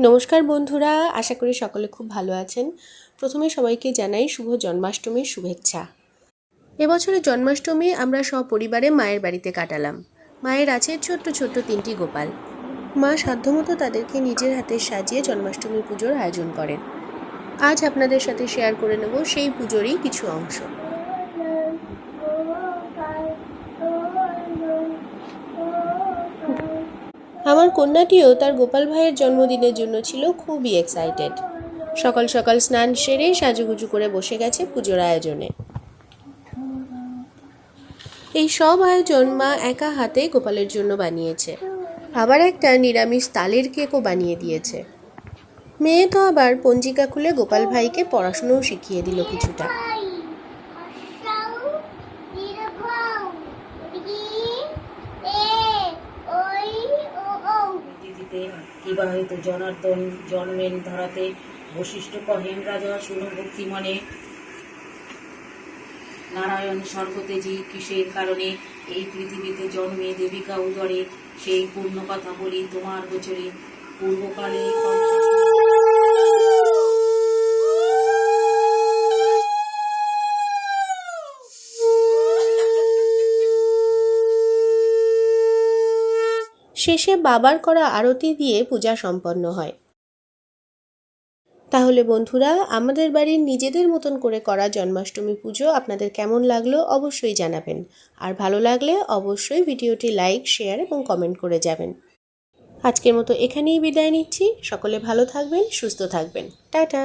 নমস্কার বন্ধুরা, আশা করি সকলে খুব ভালো আছেন। প্রথমে সবাইকে জানাই শুভ জন্মাষ্টমীর শুভেচ্ছা। এবছরের জন্মাষ্টমী আমরা সপরিবারে মায়ের বাড়িতে কাটালাম। মায়ের আছে ছোট্ট ছোট্ট তিনটি গোপাল। মা সাধ্যমতো তাদেরকে নিজের হাতে সাজিয়ে জন্মাষ্টমী পুজোর আয়োজন করেন। আজ আপনাদের সাথে শেয়ার করে নেব সেই পুজোরই কিছু অংশ। আমার কন্যাটিও তার গোপাল ভাইয়ের জন্মদিনের জন্য ছিল খুবই এক্সাইটেড সকাল সকাল স্নান সেরে সাজুগুজু করে বসে গেছে পুজোর আয়োজনে। এই সব আয়োজন মা একা হাতে গোপালের জন্য বানিয়েছে। আবার একটা নিরামিষ তালের কেকও বানিয়ে দিয়েছে। মেয়ে তো আবার পঞ্জিকা খুলে গোপাল ভাইকে পড়াশুনোও শিখিয়ে দিল কিছুটা। দিদিতে বিবাহিত জনার্দন জন্মেন ধরাতে বশিষ্ঠ কহেন রাজা শুনভক্তি মনে নারায়ণ স্বর্গতেজি কিসের কারণে এই পৃথিবীতে জন্মে দেবিকা উদরে, সেই পূর্ণ কথা বলি তোমার গোচরে। পূর্বকালে শেষে বাবার করা আরতি দিয়ে পূজা সম্পন্ন হয়। তাহলে বন্ধুরা, আমাদের বাড়ির নিজেদের মতন করে করা জন্মাষ্টমী পুজো আপনাদের কেমন লাগল অবশ্যই জানাবেন। আর ভালো লাগলে অবশ্যই ভিডিওটি লাইক, শেয়ার এবং কমেন্ট করে যাবেন। আজকের মতো এখানেই বিদায় নিচ্ছি। সকলে ভালো থাকবেন, সুস্থ থাকবেন। টাটা!